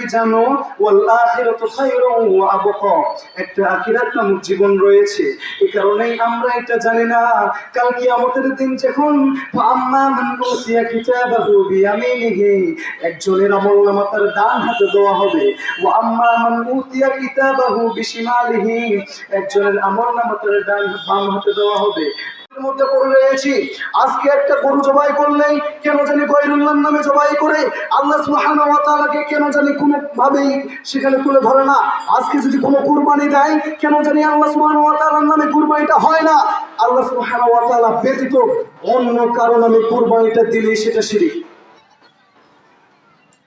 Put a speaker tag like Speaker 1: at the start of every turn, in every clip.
Speaker 1: কি জানো? একটা আখিরাত জীবন রয়েছে। এই কারণেই আমরা এটা জানি না। কাল কিয়ামতের দিন যখন একজনের আমলনামা তার ডান হাতে দেওয়া হবে। ওয়া আম্মা মান উতিয়া কিতাবাহু বিশিমালিহি, একজনের আমলনামা তার ডান বাম হাতে দেওয়া হবে। এর মধ্যে পড়ে রয়েছি। আজকে একটা গরু জবাই করলেই কেন জানি গৈরুল্লাহর নামে জবাই করে আল্লাহ সুবহানাহু কেন জানি কোনো ভাবেই সেখানে তুলে ধরে না। আজকে যদি কোনো কুরবানি দেয়, কেন জানি আল্লাহ ওয়া তাআলার নামে কুরবানিটা হয় না। আল্লাহ ওয়া তাআলা ব্যতীত অন্য কারও নামে কুরবানিটা দিলেই সেটা শিরিক।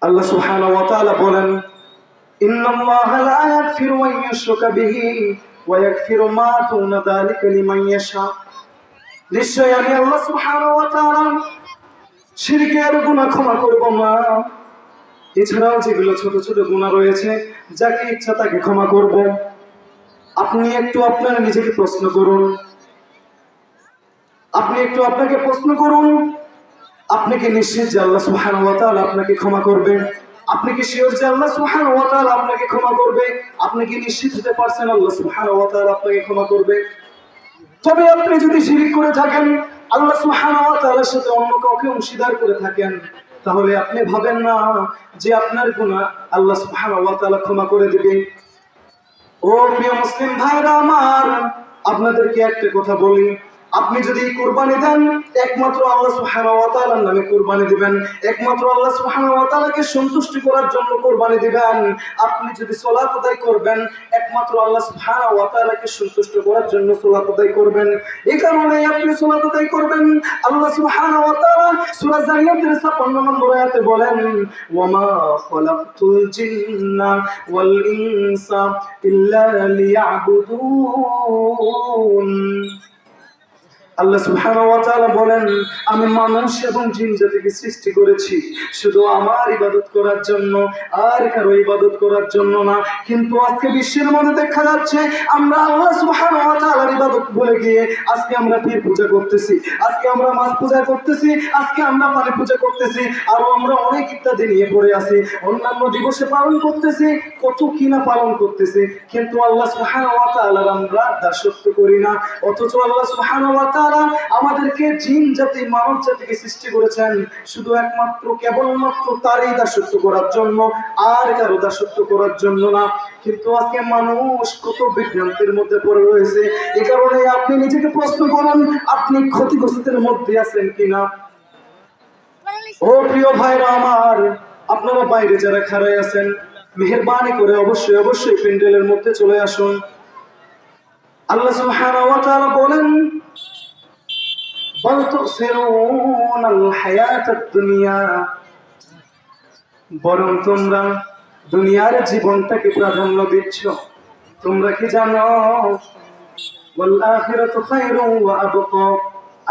Speaker 1: আল্লাহ ওয়া তাআলা বলেন, ইন্নাল্লাহা লা ইয়াগফিরু আন ইউশরাকা বিহি ওয়া ইয়াগফিরু মা দুনা যালিকা লিমান ইয়াশা। নিশ্চয় আমি আল্লাহ সুবহানাহু ওয়া তাআলা ক্ষমা করব না এছাড়াও যেগুলো ছোট ছোট গুনাহ রয়েছে, যাকে ইচ্ছা তাকে ক্ষমা করব। আপনি একটু আপনার নিজেকে প্রশ্ন করুন। আপনি একটু আপনাকে প্রশ্ন করুন, আপনি কি নিশ্চিত যে আল্লাহ ওয়া আপনাকে ক্ষমা করবে? আপনি কি শিওর যে আল্লাহ সুহান আপনাকে ক্ষমা করবে? আপনি কি নিশ্চিত হতে পারছেন আল্লাহ ওয়া আপনাকে ক্ষমা করবে? তবে আপনি যদি শিরিক করে থাকেন, আল্লাহ তাআলার সাথে অন্য কাউকে অংশীদার করে থাকেন, তাহলে আপনি ভাবেন না যে আপনার গুণা আল্লাহ সুহানা ক্ষমা করে দিবেন। ও প্রিয় মুসলিম ভাইরা আমার, আপনাদেরকে একটা কথা বলি। আপনি যদি কোরবানি দেন, একমাত্র আল্লাহ সুবহানাহু ওয়া তাআলার নামে কুরবানি দিবেন। একমাত্র আল্লাহ ওয়া সন্তুষ্টি করার জন্য কোরবানি দিবেন। আপনি যদি সালাত আদায় করবেন, একমাত্র আল্লাহ ওয়া সন্তুষ্ট করার জন্য সালাত আদায় করবেন। এই কারণে আপনি সালাত আদায় করবেন। আল্লাহ সুবহানাহু ওয়া তাআলা সূরা জারিয়াতের 56 নম্বর আয়াতে বলেন, ওয়ামা খালাকতুল জিন্না ওয়াল ইনসা ইল্লা লিয়াবুদুন। আল্লাহ তাআলা বলেন, আমি মানুষ এবং জিন জাতিকে সৃষ্টি করেছি। শুধু আমার ইবাদত করার জন্য, আর কারও ইবাদত করার জন্য না। কিন্তু আজকে বিশ্বের মধ্যে দেখা যাচ্ছে, আমরা আল্লাহ তাআলার ইবাদত ভুলে গিয়ে আজকে আমরা পীর পূজা করতেছি, আজকে আমরা মাছ পূজা করতেছি, আজকে আমরা পানি পূজা করতেছি, আরও আমরা অনেক ইত্যাদি নিয়ে পড়ে আছি। অন্যান্য দিবসে পালন করতেছি, কত কিনা পালন করতেছি। কিন্তু আল্লাহ তাআলার আমরা দাসত্ব করি না। অথচ আল্লাহ ওয়া তাআলা আমাদেরকে জিন জাতি, মানব জাতিকে সৃষ্টি করেছেন শুধু একমাত্র, কেবলমাত্র তারই দাসত্ব করার জন্য, আর কারও দাসত্ব করার জন্য না। কিন্তু আজকে মানুষ কত বিভ্রান্তির মধ্যে পড়ে রয়েছে। এ কারণে আপনি নিজেকে প্রশ্ন করুন, আপনি ক্ষতিগ্রস্তের মধ্যে আছেন কিনা? ও প্রিয় ভাইরা আমার, আপনারা বাইরে যারা খাড়াই আছেন, মেহরবানি করে অবশ্যই অবশ্যই প্যান্ডেলের মধ্যে চলে আসুন। আল্লাহ সুবহানাহু ওয়া তাআলা বলেন বল হায়াতাদ দুনিয়া বরং তোমরা দুনিয়ার জীবনটাকে প্রাধান্য দিচ্ছ। তোমরা কি জানো?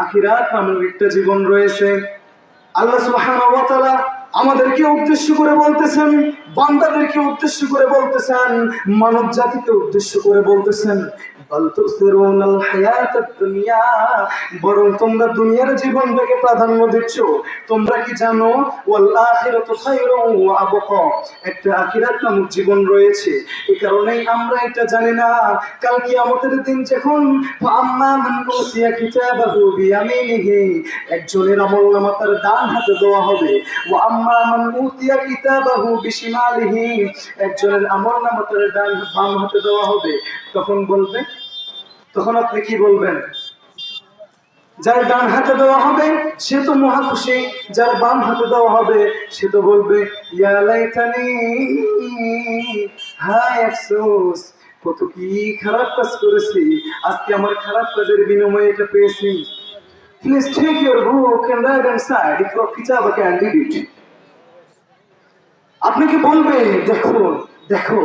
Speaker 1: আখিরাত নামক একটা জীবন রয়েছে। আল্লাহ সুবহানাহু ওয়া তাআলা আমাদেরকে উদ্দেশ্য করে বলতেছেন বান্দাদেরকে উদ্দেশ্য করে বলতেছেন মানব জাতিকে উদ্দেশ্য করে বলতেছেন বরং তোমরা দুনিয়ার জীবনটাকে প্রাধান্য দিচ্ছ। তোমরা কি জানো নামক জীবন রয়েছে। কারণেই আমরা এটা জানি না। কাল কিয়ামতের দিন যখন একজনের আমলনামা তার ডান হাতে দেওয়া হবে। ওয়া আম্মা মান বিশিমালিহি একজনের আমলনামা তার ডান বাম হাতে দেওয়া হবে। তখন বলবে, তখন আপনি কি বলবেন? যার ডান হাতে দেওয়া হবে, সে তো মহা খুশি। যার বাম হাতে দেওয়া হবে, সে তো বলবে, ইয়া হায় আফসোস, কত কি খারাপ কাজ করেছি। আজকে আমার খারাপ কাজের বিনিময়ে এটা পেয়েছি। Please take your book and write and side can read it আপনি কি বলবে দেখো দেখো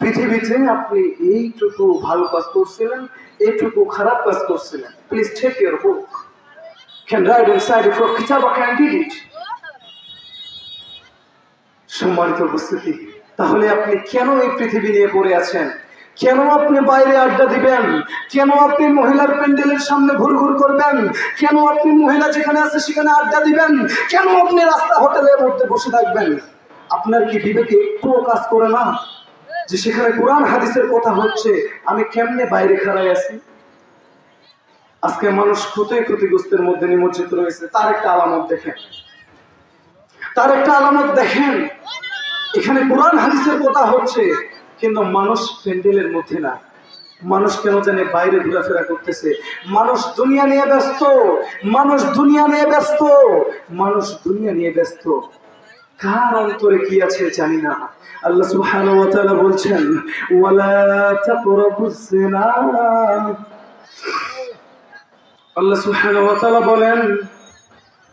Speaker 1: পৃথিবীতে আপনি এইটুকু ভালো কাজ করছিলেন, এইটুকু খারাপ কাজ করছিলেন। Please take your book can write inside if your কিতাব ক্যান সম্মানিত উপস্থিতি, তাহলে আপনি কেন এই পৃথিবী নিয়ে পড়ে আছেন? কেন আপনি বাইরে আড্ডা দিবেন? কেন আপনি মহিলার প্যান্ডেলের সামনে ঘুরঘুর করবেন? কেন আপনি মহিলা যেখানে আছে সেখানে আড্ডা দিবেন? কেন আপনি রাস্তা হোটেলের মধ্যে বসে থাকবেন? আপনার কি বিবেকে একটুও কাজ করে না? যে সেখানে কোরআন হাদিসের কথা হচ্ছে, আমি কেমনে বাইরে খাড়াই আছি? আজকে মানুষ ক্ষতই ক্ষতিগ্রস্তের মধ্যে নিমজ্জিত রয়েছে। তার একটা আলামত দেখেন। তার একটা আলামত দেখেন। এখানে কোরআন হাদিসের কথা হচ্ছে, কিন্তু মানুষ প্যান্ডেলের মধ্যে না। মানুষ কেন জানে বাইরে ঘোরাফেরা করতেছে? মানুষ দুনিয়া নিয়ে ব্যস্ত। মানুষ দুনিয়া নিয়ে ব্যস্ত। মানুষ দুনিয়া নিয়ে ব্যস্ত। কার অন্তরে কি আছে জানি না। আল্লাহ সুবহানাহু ওয়া তাআলা বলছেন, ওয়ালা তাকরাবুজ জিনা আল্লাহ সুবহানাহু ওয়া তাআলা বলেন,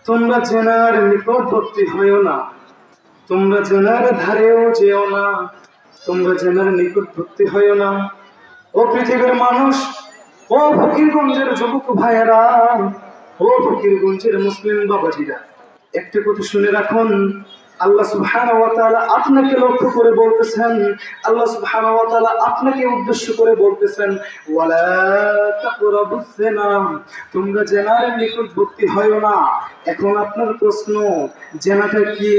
Speaker 1: তোমরা জেনার নিকটবর্তী হইও না। তোমরা জেনার ধারেও যেও না। তোমরা জেনার নিকটবর্তী হইও না। ও পৃথিবীর মানুষ, ও ফকিরগঞ্জের যুবক ভাইয়েরা, ও ফকিরগঞ্জের মুসলিম বাবাজিরা, একটা কথা শুনে রাখুন আল্লাহ সুবহানাহু ওয়া তাআলা আপনাকে লক্ষ্য করে বলতেছেন, আল্লাহ সুবহানাহু ওয়া তাআলা আপনাকে উদ্দেশ্য করে বলতেছেন, ওয়ালা তাকরাবুজ জিনা তোমরা জেনার নিকটবর্তী হয়ো না এখন আপনার প্রশ্ন জেনাটা কি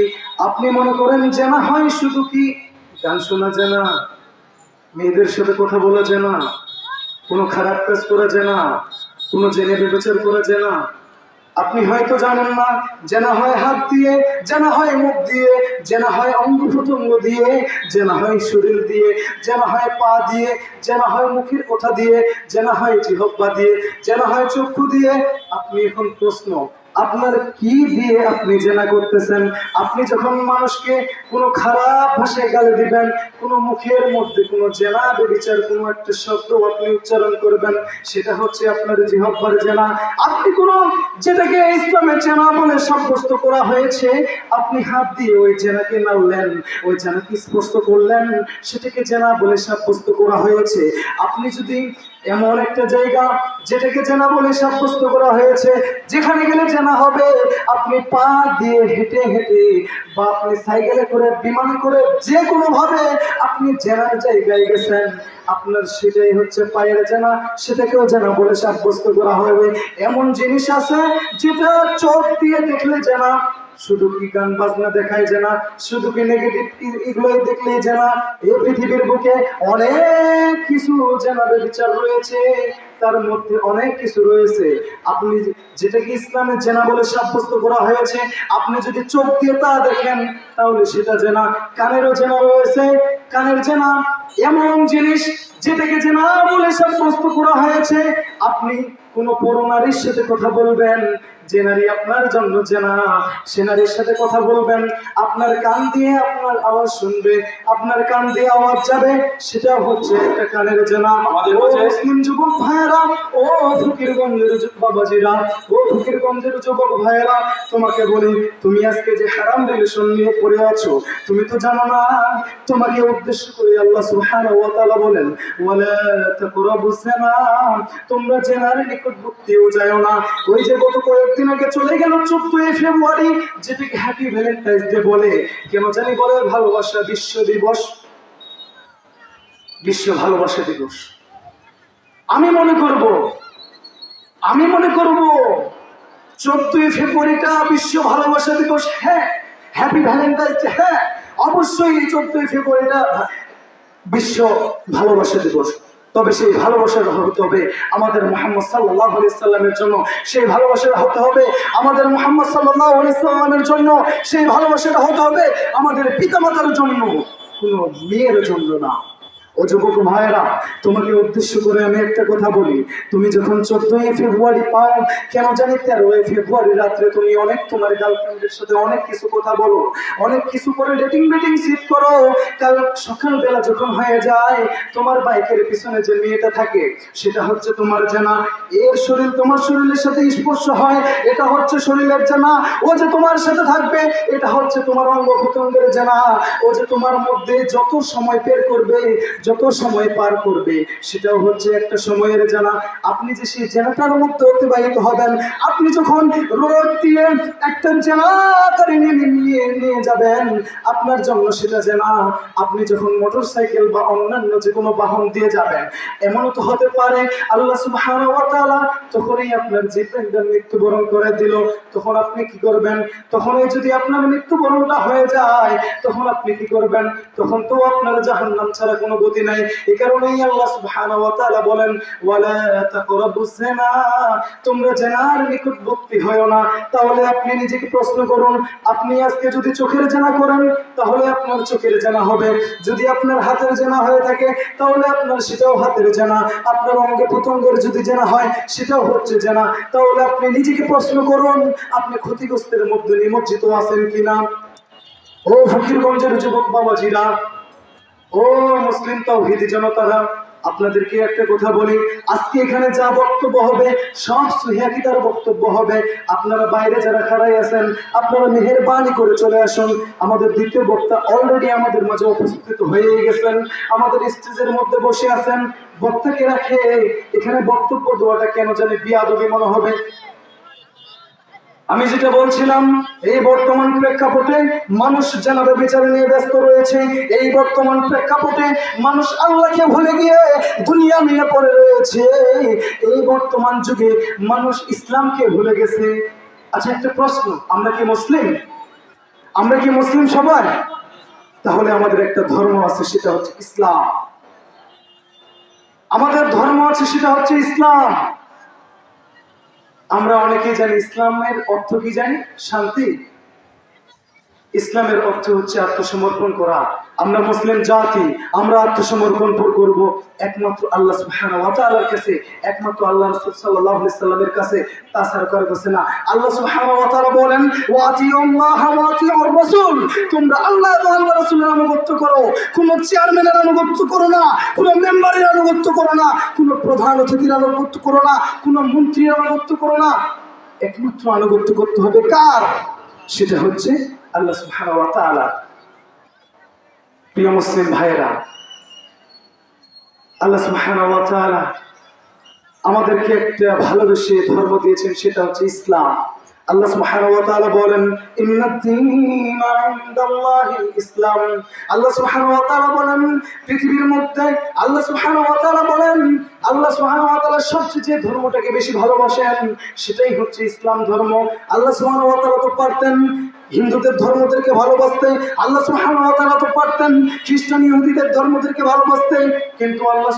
Speaker 1: আপনি মনে করেন জেনা হয় শুধু কি গান শোনা জেনা মেয়েদের সাথে কথা বলা যায় না কোনো খারাপ কাজ করা যায় না কোনো জেনে বিবেচনা করা যায় না আপনি হয়তো জানেন না জেনা হয় হাত দিয়ে জেনা হয় মুখ দিয়ে জেনা হয় অঙ্গ প্রত্যঙ্গ দিয়ে জেনা হয় শরীর দিয়ে জেনা হয় পা দিয়ে জেনা হয় মুখের কথা দিয়ে জেনা হয় জিহব্বা দিয়ে জেনা হয় চক্ষু দিয়ে। আপনি এখন প্রশ্ন আপনার কি দিয়ে আপনি জেনা করতেছেন? আপনি যখন মানুষকে কোনো খারাপ ভাষায় গালি দিবেন, কোনো মুখের মধ্যে কোনো জেনা, বেবিচার, কোনো একটা শব্দ আপনি উচ্চারণ করবেন, সেটা হচ্ছে আপনার জিহব্বার জেনা। আপনি কোনো যেটাকে ইসলামের জেনা বলে সাব্যস্ত করা হয়েছে, আপনি হাত দিয়ে ওই জেনাকে নাড়লেন, ওই জেনাকে স্পষ্ট করলেন, সেটাকে জেনা বলে সাব্যস্ত করা হয়েছে। আপনি যদি এমন একটা জায়গা যেটাকে জেনা বলে সাব্যস্ত করা হয়েছে। যেখানে গেলে জানা হবে, আপনি পা দিয়ে হেঁটে হেঁটে বা আপনি সাইকেলে করে, বিমানে করে যে কোনো ভাবে আপনি জেনার জায়গায় গেছেন। আপনার সেটাই হচ্ছে পায়ের জানা। সেটাকেও জানা বলে সাব্যস্ত করা হবে। এমন জিনিস আছে যেটা চোখ দিয়ে দেখলে জানা। শুধু কি গান বাজনা দেখায় না, শুধু কি নেগেটিভ দেখলেই জানা এই পৃথিবীর বুকে অনেক কিছু জানাবে বিচার রয়েছে, তার মধ্যে অনেক কিছু রয়েছে। আপনি যেটাকে ইসলামের জেনা বলে সাব্যস্ত করা হয়েছে, আপনি যদি চোখ দিয়ে তা দেখেন, তাহলে সেটা জেনা কানেরও জেনা রয়েছে, কানের জেনা এমন জিনিস যেটাকে জেনা বলে সাব্যস্ত করা হয়েছে, আপনি কোনো পর নারীর সাথে কথা বলবেন যে নারী আপনার জন্য জেনা সে নারীর সাথে কথা বলবেন আপনার কান দিয়ে আপনার আওয়াজ শুনবে আপনার কান দিয়ে আওয়াজ যাবে সেটা হচ্ছে একটা কানের জেনা। মুসলিম যুবক ভাইয়েরা ও ফকিরগঞ্জের বাবাজিরা ও ফকিরগঞ্জের যুবক ভাইয়েরা তোমাকে বলি তুমি আজকে যে হারাম রিলেশন নিয়ে পড়ে আছো তুমি তো জানো না তোমাকে উদ্দেশ্য করে আল্লাহ সুবহানাহু ওয়া তাআলা বলেন ওয়ালা তাকরাবুজ জিনা তোমরা জেনার নিকটবর্তীও যাও না। ওই যে গত কয়েকদিন আগে চলে গেল চোদ্দই ফেব্রুয়ারি, যেটাকে হ্যাপি ডে বলে। কেন জানি বলে ভালোবাসা বিশ্ব দিবস। বিশ্ব ভালোবাসা দিবস। আমি মনে করব, আমি মনে করব, চোদ্দই ফেব্রুয়ারিটা বিশ্ব ভালোবাসা দিবস। হ্যাঁ হ্যাপি ভ্যালেন্টাইন্স ডে হ্যাঁ অবশ্যই চোদ্দই ফেব্রুয়ারিটা বিশ্ব ভালোবাসা দিবস। তবে সেই ভালোবাসাটা হতে হবে। আমাদের মোহাম্মদ সাল্লাহ সাল্লামের জন্য সেই ভালোবাসাটা হতে হবে। আমাদের মোহাম্মদ সাল্লাহ সাল্লামের জন্য সেই ভালোবাসাটা হতে হবে। আমাদের পিতামাতার জন্য কোনো মেয়ের জন্য না। ও যুবক ভাইয়েরা, তোমাকে উদ্দেশ্য করে আমি একটা কথা বলি। তুমি যখন চোদ্দই ফেব্রুয়ারি পাও, কেন জানি তেরোই ফেব্রুয়ারি রাত্রে তুমি অনেক তোমার গার্লফ্রেন্ডের সাথে অনেক কিছু কথা বলো, অনেক কিছু করে ডেটিং বেটিং সিট করো। কাল সকালবেলা যখন হয়ে যায়, তোমার বাইকের পিছনে যে মেয়েটা থাকে, সেটা হচ্ছে তোমার জানা। এর শরীর তোমার শরীরের সাথে স্পর্শ হয়, এটা হচ্ছে শরীরের জানা। ও যে তোমার সাথে থাকবে, এটা হচ্ছে তোমার অঙ্গ প্রত্যঙ্গের জানা। ও যে তোমার মধ্যে যত সময় বের করবে যত সময় পার করবে, সেটাও হচ্ছে একটা সময়ের জানা আপনি যে সেই জেনাটার মধ্যে অতিবাহিত হবেন, আপনি যখন রোড দিয়ে একটা জেনাকারে নিয়ে নিয়ে যাবেন, আপনার জন্য সেটা জেনা আপনি যখন মোটর সাইকেল বা অন্যান্য যে কোনো বাহন দিয়ে যাবেন, এমনও তো হতে পারে, আল্লাহ তাআলা তখনই আপনার জিব্রাইল মৃত্যুবরণ করে দিল। তখন আপনি কি করবেন? তখনই যদি আপনার মৃত্যুবরণটা হয়ে যায়, তখন আপনি কি করবেন? তখন তো আপনার জাহান্নাম ছাড়া কোনো গতি নাই। এই কারণেই আল্লাহ সুবহানাহু ওয়া তাআলা বলেন, ওয়ালা তাকরাবুজ জিনা তোমরা জেনার নিকটবর্তী হয়ো না। তাহলে আপনি নিজেকে প্রশ্ন করুন, আপনি আজকে যদি চোখের জানা করেন, তাহলে আপনার চোখের জানা হবে। যদি আপনার হাতের জানা হয়ে থাকে, তাহলে আপনার সেটাও হাতের জানা। আপনার অঙ্গে প্রত্যঙ্গের যদি জানা হয়, সেটাও হচ্ছে জানা। তাহলে আপনি নিজেকে প্রশ্ন করুন, আপনি ক্ষতিগ্রস্তের মধ্যে নিমজ্জিত আছেন কিনা? ও ফকিরগঞ্জের যুবক বাবাজিরা ও মুসলিম তাওহিদি জনতারা, আপনাদেরকে একটা কথা বলি, আজকে এখানে যা বক্তব্য হবে, সব সুহিয়াকিতার বক্তব্য হবে। আপনারা বাইরে যারা খাড়াই আছেন, আপনারা মেহেরবানি করে চলে আসুন। আমাদের দ্বিতীয় বক্তা অলরেডি আমাদের মাঝে উপস্থিত হয়ে গেছেন। আমাদের স্টেজের মধ্যে বসে আছেন। বক্তাকে রাখে, এখানে বক্তব্য দেওয়াটা কেন জানি বিয়াদবি মনে হবে। আমি যেটা বলছিলাম, এই বর্তমান প্রেক্ষাপটে মানুষ জানাবে, বিচারে নিয়ে ব্যস্ত রয়েছে। এই বর্তমান প্রেক্ষাপটে মানুষ আল্লাহকে ভুলে গিয়ে দুনিয়া নিয়ে পড়ে রয়েছে। এই বর্তমান যুগে মানুষ ইসলামকে ভুলে গেছে। আচ্ছা একটা প্রশ্ন, আমরা কি মুসলিম? আমরা কি মুসলিম সবাই? তাহলে আমাদের একটা ধর্ম আছে, সেটা হচ্ছে ইসলাম। আমাদের ধর্ম আছে, সেটা হচ্ছে ইসলাম। আমরা অনেকেই জানি ইসলামের অর্থ কি জানি? শান্তি। ইসলামের অর্থ হচ্ছে আত্মসমর্পণ করা। আমরা মুসলিম জাতি, আমরা আত্মসমর্পণ করব একমাত্র আল্লাহ তাআলার কাছে, একমাত্র আল্লাহ রাসূল আলাইহি সাল্লামের কাছে। তাছাড়া কারও কাছে না। আল্লাহ তাআলা বলেন তোমরা আল্লাহ আল্লাহ রাসূলের আনুগত্য করো। কোন চেয়ারম্যানের আনুগত্য করো না, কোন মেম্বারের আনুগত্য করো না। কোন প্রধান অতিথির আনুগত্য করো না। কোন মন্ত্রীর আনুগত্য করো না। একমাত্র আনুগত্য করতে হবে কার? সেটা হচ্ছে আল্লাহ সুবহানাহু প্রিয় মুসলিম ভাইয়েরা, আল্লাহ সুবহানাহু আমাদেরকে একটা ভালোবেসে ধর্ম দিয়েছেন, সেটা হচ্ছে ইসলাম। আল্লাহ সুবহানাহু ওয়া তাআলা বলেন ইসলাম। আল্লাহ সুবহানাহু ওয়া তাআলা বলেন, পৃথিবীর মধ্যে আল্লাহ সুবহানাহু ওয়া তাআলা বলেন, আল্লাহ সুবহানাহু ওয়া তাআলা সবচেয়ে যে ধর্মটাকে বেশি ভালোবাসেন, সেটাই হচ্ছে ইসলাম ধর্ম। আল্লাহ সুবহানাহু ওয়া তাআলা তো পারতেন হিন্দুদের ধর্মদেরকে ভালোবাসতে আল্লাহ ওয়া তো পারতেন, খ্রিস্টান ইহুদিদের ধর্মদেরকে ভালোবাসতে কিন্তু আল্লাহ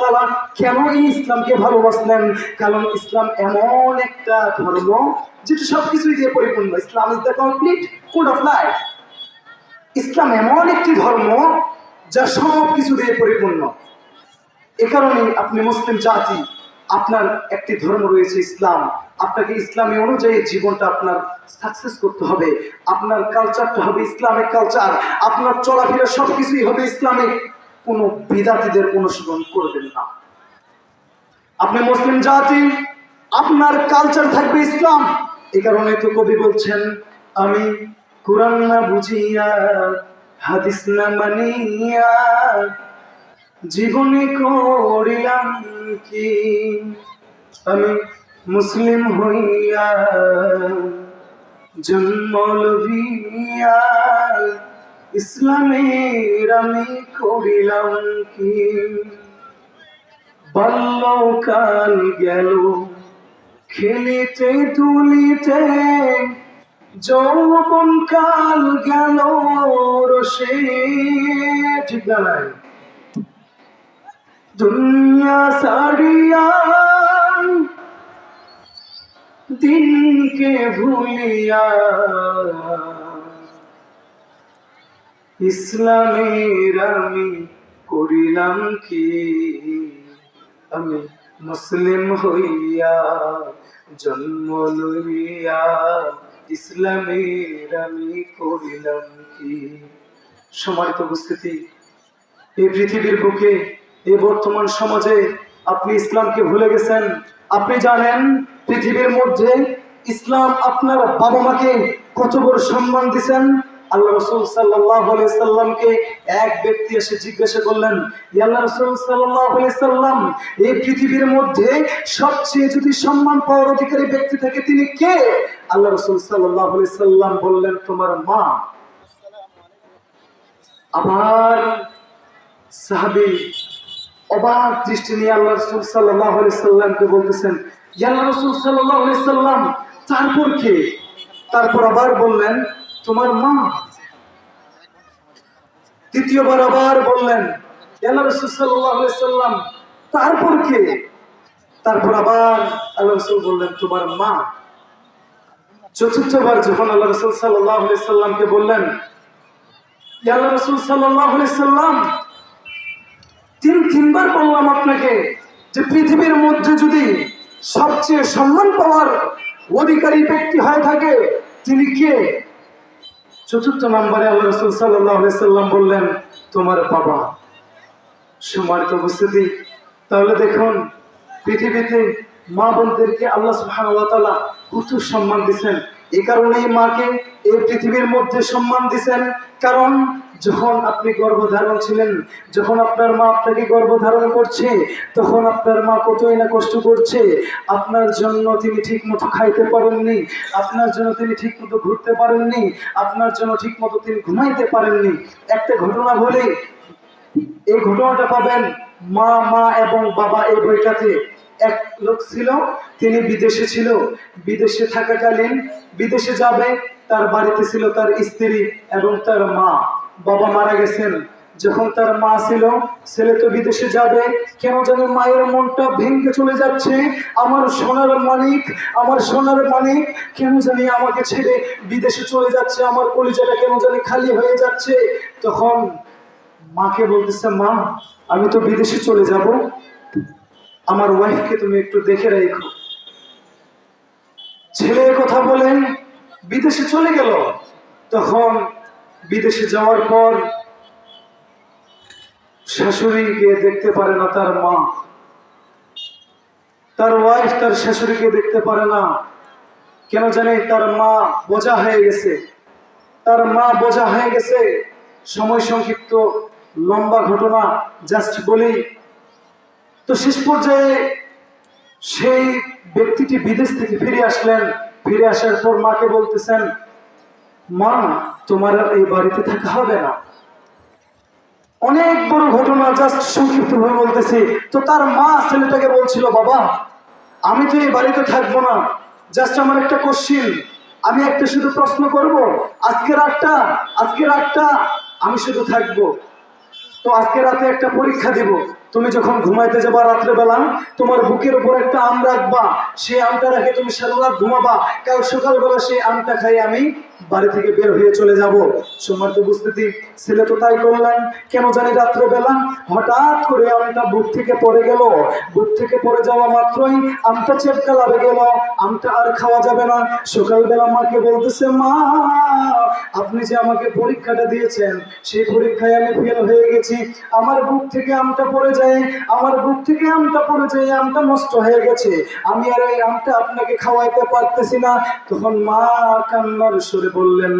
Speaker 1: তাআলা কেন এই ইসলামকে ভালোবাসলেন? কারণ ইসলাম এমন একটা ধর্ম যেটা সবকিছুই দিয়ে পরিপূর্ণ। Islam is the complete code of life Islam এমন একটি ধর্ম যা সব কিছু দিয়ে পরিপূর্ণ। এ কারণে আপনি মুসলিম জাতি, আপনার একটি ধর্ম রয়েছে ইসলাম। আপনাকে ইসলামী অনুযায়ী জীবনটা আপনার সাকসেস করতে হবে, আপনার কালচারটা হবে ইসলামিক কালচার আপনার চলাফেরা সব কিছুই হবে ইসলামিক। কোনো বিদাতিদের অনুসরণ করবেন না। আপনি মুসলিম জাতি, আপনার কালচার থাকবে ইসলাম। এ কারণে তো কবি বলছেন, আমি কোরআন না বুঝিয়া, হাদিস না মানিয়া, জীবনে করিলাম কি? আমি মুসলিম হইয়া জন্ম লভিয়া ইসলামের আমি করিলাম কি? বাল্যকাল গেল, খেলিতে তুলিতে যৌবন কাল গেল, রসে ঠিক না দুনিয়া সারিয়া দিনকে ভুলিয়া ইসলামের আমি করিলাম কি? আমি মুসলিম হইয়া জন্ম লইয়া ইসলামের আমি করিলাম কি? সমানিত উপস্থিতি। এই পৃথিবীর বুকে, এই বর্তমান সমাজে আপনি ইসলামকে ভুলে গেছেন। আপনি জানেন, পৃথিবীর মধ্যে ইসলাম আপনার বাবা মাকে কত বড় সম্মান দিছেন আল্লাহ রসুল এক ব্যক্তি এসে জিজ্ঞাসা করলেন আল্লাহ রসুল এই পৃথিবীর মধ্যে সবচেয়ে যদি সম্মান পাওয়ার অধিকারী ব্যক্তি থাকে তিনি কে? আল্লাহ রসুল সাল্লাহ সাল্লাম বললেন, তোমার মা। আবার সাহাবি অবাক দৃষ্টি নিয়ে আল্লাহ রসুল সাল্লাহ সাল্লামকে বলতেছেন আল্লাহ রসুল সাল্লাহ সাল্লাম, তারপর কে? তারপর আবার বললেন, তোমার মা। তৃতীয়বার আবার বললেন আল্লাহ রসুল সাল্লাহ সাল্লাম, তারপর কে? তারপর আবার আল্লাহ রসুল বললেন, তোমার মা। চতুর্থবার যখন আল্লাহ রসুল সাল্লাহ সাল্লামকে বললেন আল্লাহ রসুল সাল্লাহ সাল্লাম তিন তিনবার বললাম আপনাকে যে পৃথিবীর মধ্যে যদি সবচেয়ে সম্মান পাওয়ার অধিকারী ব্যক্তি হয়ে থাকে, তিনি কে? চতুর্থ নম্বরে আল্লাহ রসুল সাল্লাম বললেন, তোমার বাবা। সম্মানিত উপস্থিতি, তাহলে দেখুন, পৃথিবীতে মা বোনদেরকে আল্লাহ সুহানা কত সম্মান দিচ্ছেন এই কারণেই মাকে এই পৃথিবীর মধ্যে সম্মান দিচ্ছেন কারণ যখন আপনি গর্ভধারণ ছিলেন, যখন আপনার মা আপনাকে গর্ভধারণ করছে, তখন আপনার মা কতই না কষ্ট করছে। আপনার জন্য তিনি ঠিক মতো খাইতে পারেননি, আপনার জন্য তিনি ঠিক মতো ঘুরতে পারেননি, আপনার জন্য ঠিক মতো তিনি ঘুমাইতে পারেননি। একটা ঘটনা বলি, এই ঘটনাটা পাবেন মা মা এবং বাবা এই বইটাতে। এক লোক ছিল, তিনি বিদেশে ছিল। বিদেশে থাকাকালীন বিদেশে যাবে, তার বাড়িতে ছিল তার স্ত্রী এবং তার মা। বাবা মারা গেছেন। যখন তার মা ছিল, ছেলে তো বিদেশে যাবে, কেন জানি মায়ের মনটা ভেঙে চলে যাচ্ছে। আমার সোনার মালিক, আমার সোনার মালিক, কেন জানি আমাকে ছেড়ে বিদেশে চলে যাচ্ছে, আমার কলিজাটা কেন জানি খালি হয়ে যাচ্ছে। তখন মাকে বলতেছে, মা, আমি তো বিদেশে চলে যাব। আমার ওয়াইফকে তুমি একটু দেখে রেখো। ছেলে কথা বলেন বিদেশে চলে গেল। তখন বিদেশে যাওয়ার পর শাশুড়িকে দেখতে পারে না তার মা। তার ওয়াইফ তার শাশুড়িকে দেখতে পারে না। কেন জানে তার মা বোঝা হয়ে গেছে। তার মা বোঝা হয়ে গেছে। সময় সংক্ষিপ্ত লম্বা ঘটনা জাস্ট বলি। তো শেষ পর্যায়ে সেই ব্যক্তিটি বিদেশ থেকে ফিরে আসলেন। ফিরে আসার পর মাকে বলতেছেন, মা, তোমার এই বাড়িতে থাকা হবে না। অনেক বড় ঘটনা জাস্ট সংক্ষিপ্ত বলতেছি। তো তার মা ছেলেটাকে বলছিল, বাবা, আমি তো এই বাড়িতে থাকব না। জাস্ট আমার একটা কোশ্চিন আমি একটা শুধু প্রশ্ন করব, আজকে রাতটা আজকে রাতটা আমি শুধু থাকব। তো আজকে রাতে একটা পরীক্ষা দিব। তুমি যখন ঘুমাইতে যাবা রাত্রেবেলা তোমার বুকের উপর একটা আম রাখবা। সেই আমটা রেখে তুমি সারা রাত ঘুমাবা। কাল সকালবেলা সেই আমটা খাই আমি বাড়ি থেকে বের হয়ে চলে যাব। সময় তো বুঝতেছি ছেলে তো তাই করলেন। কেন জানি রাত্রেবেলা হঠাৎ করে আমটা বুক থেকে পড়ে গেল। বুক থেকে পড়ে যাওয়া মাত্রই আমটা চেপকা লাভে গেল। আমটা আর খাওয়া যাবে না। সকালবেলা মাকে বলতেছে, মা, আপনি যে আমাকে পরীক্ষাটা দিয়েছেন, সেই পরীক্ষায় আমি ফেল হয়ে গেছি। আমার বুক থেকে আমটা পড়ে যায় আমার বুক থেকে আমটা পড়ে যায় আমটা নষ্ট হয়ে গেছে, আমি আর এই আমটা আপনাকে খাওয়াইতে পারতেছি না। তখন মা কান্নার সুরে বললেন,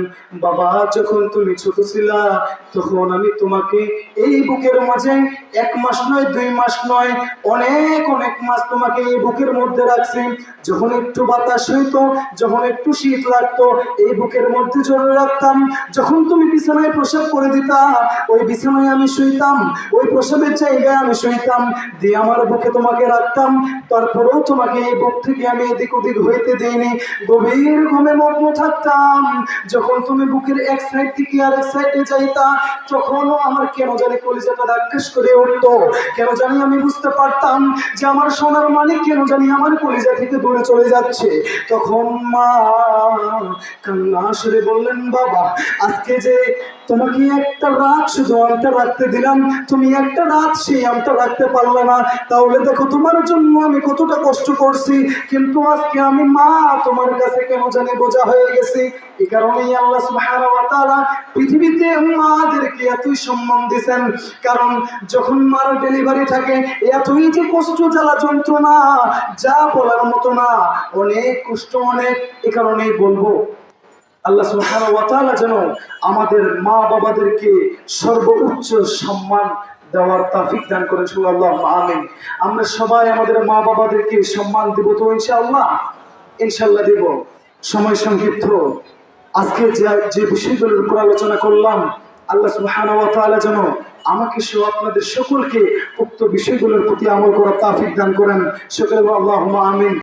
Speaker 1: বাবা, যখন তুমি ছোট ছিলা, তখন আমি তোমাকে এই বুকের মাঝে এক মাস নয়, দুই মাস নয়, অনেক অনেক মাস তোমাকে এই বুকের মধ্যে রাখছি। যখন একটু বাতাস হইতো, যখন একটু শীত লাগতো, এই বুকের মধ্যে জড়ে রাখতাম। যখন তুমি বিছানায় প্রসাব করে দিতা, ওই বিছানায় আমি শুইতাম, ওই প্রসাবের জায়গায় আমি শুইতাম, দিয়ে আমার বুকে তোমাকে রাখতাম। তারপরেও তোমাকে এই বুক থেকে আমি এদিক ওদিক হইতে দিইনি। গভীর ঘুমে মগ্ন থাকতাম। যখন তুমি বুকের এক সাইড থেকে আর এক সাইডে যাইতা, তখনও আমার কেন জানি কলিজাটা ধাক্কাস করে উঠতো। কেন জানি আমি বুঝতে পারতাম যে আমার সোনার মালিক কেন জানি আমার কলিজা থেকে দূরে চলে যাচ্ছে। তখন মা কান্না আসলে বললেন, বাবা, আজকে যে তোমাকে একটা রাত শুধু আমটা রাখতে দিলাম। তুমি একটা রাত সেই আমটা রাখতে পারলে না। তাহলে দেখো তোমার জন্য আমি কতটা কষ্ট করছি। কিন্তু আজকে আমি মা, তোমার কাছে কেন জানি বোঝা হয়ে গেছি। এই কারণেই আল্লাহ ওয়া পৃথিবীতে মাদেরকে এতই সম্মান দিয়েছেন কারণ যখন মার ডেলিভারি থাকে, এতই যে কষ্ট, জ্বালা, যন্ত্রণা, যা বলার মতো না। অনেক কষ্ট, অনেক, এ কারণেই বলব আল্লাহ ওয়া যেন আমাদের মা বাবাদেরকে সর্বোচ্চ সম্মান দেওয়ার তাফিক দান করেন আল্লাহ আমিন। আমরা সবাই আমাদের মা বাবাদেরকে সম্মান দিব তো ইনশাআল্লাহ? ইনশাআল্লাহ দিব। সময় সংক্ষিপ্ত। আজকে যে বিষয়গুলোর উপর আলোচনা করলাম, আল্লাহ তাআলা যেন আমাকে সহ আপনাদের সকলকে উক্ত বিষয়গুলোর প্রতি আমল করার তাফিক দান করেন। সকলে আল্লাহুম্মা আমিন।